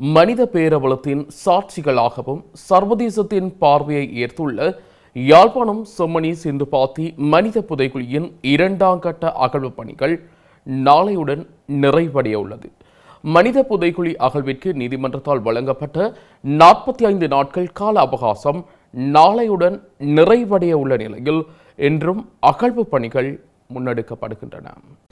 மனித பேரவலத்தின் சாட்சிகளாகவும் சர்வதேசத்தின் பார்வையை ஏற்றுள்ள யாழ்ப்பாணம் செம்மணி சிந்துபாத்தி மனித புதைக்குழியின் இரண்டாம் கட்ட அகழ்வு பணிகள் நாளையுடன் நிறைவடைய உள்ளது மனித புதைக்குழி அகழ்விற்கு நீதிமன்றத்தால் வழங்கப்பட்ட நாற்பத்தி ஐந்து நாட்கள் கால அவகாசம் நாளையுடன் நிறைவடைய உள்ள நிலையில் இன்றும் அகழ்வு பணிகள் முன்னெடுக்கப்படுகின்றன.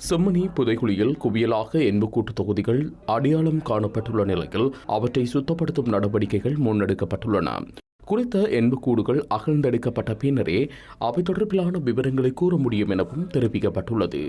செம்மணி புதைக்குழியில் குவியலாக எண்புக்கூட்டு தொகுதிகள் அடையாளம் காணப்பட்டுள்ள நிலையில் அவற்றை சுத்தப்படுத்தும் நடவடிக்கைகள் முன்னெடுக்கப்பட்டுள்ளன. குறித்த எண்புக்கூடுகள் அகழ்ந்தெடுக்கப்பட்ட பின்னரே அவை தொடர்பிலான விவரங்களை கூற முடியும் எனவும் தெரிவிக்கப்பட்டுள்ளது.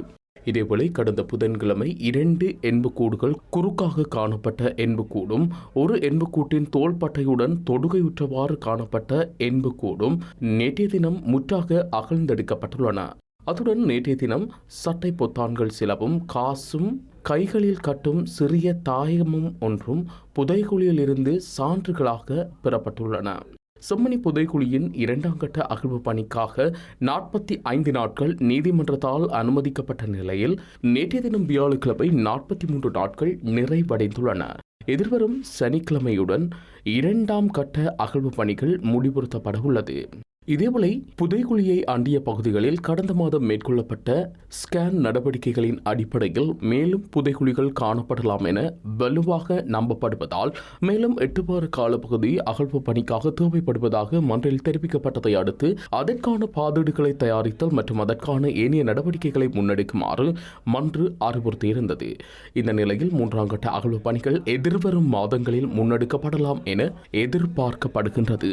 இதேவேளை கடந்த புதன்கிழமை இரண்டு எண்புக்கூடுகள் குறுக்காக காணப்பட்ட எண்புக்கூடும் ஒரு எண்புக்கூட்டின் தோள்பட்டையுடன் தொடுகையுற்றவாறு காணப்பட்ட எண்புக்கூடும் நேற்றைய தினம் முற்றாக அகழ்ந்தெடுக்கப்பட்டுள்ளன. அத்துடன் நேற்றைய தினம் சட்டை பொத்தான்கள் சிலவும் காசும் கைகளில் கட்டும் சிறிய தாயமும் ஒன்றும் புதைகுழியிலிருந்து சான்றுகளாக பெறப்பட்டுள்ளன. செம்மணி புதைக்குழியின் இரண்டாம் கட்ட அகழ்வு பணிக்காக நாற்பத்தி ஐந்து நாட்கள் நீதிமன்றத்தால் அனுமதிக்கப்பட்ட நிலையில் நேற்றைய தினம் வியாழக்கிழமை நாற்பத்தி மூன்று நாட்கள் நிறைவடைந்துள்ளன. எதிர்வரும் சனிக்கிழமையுடன் இரண்டாம் கட்ட அகழ்வு பணிகள் முடிவுறுத்தப்பட உள்ளது இதேவேளை புதைகுழியை அண்டிய பகுதிகளில் கடந்த மாதம் மேற்கொள்ளப்பட்ட ஸ்கேன் நடவடிக்கைகளின் அடிப்படையில் மேலும் புதைகுழிகள் காணப்படலாம் என வலுவாக நம்பப்படுவதால் மேலும் எட்டு வார காலப்பகுதி அகழ்வு பணிக்காக தேவைப்படுவதாக மன்றில் தெரிவிக்கப்பட்டதை அடுத்து அதற்கான பாதீடுகளை தயாரித்தல் மற்றும் அதற்கான ஏனைய நடவடிக்கைகளை முன்னெடுக்குமாறு மன்று அறிவுறுத்தியிருந்தது. இந்த நிலையில் மூன்றாம் கட்ட அகழ்வு பணிகள் எதிர்வரும் மாதங்களில் முன்னெடுக்கப்படலாம் என எதிர்பார்க்கப்படுகின்றது.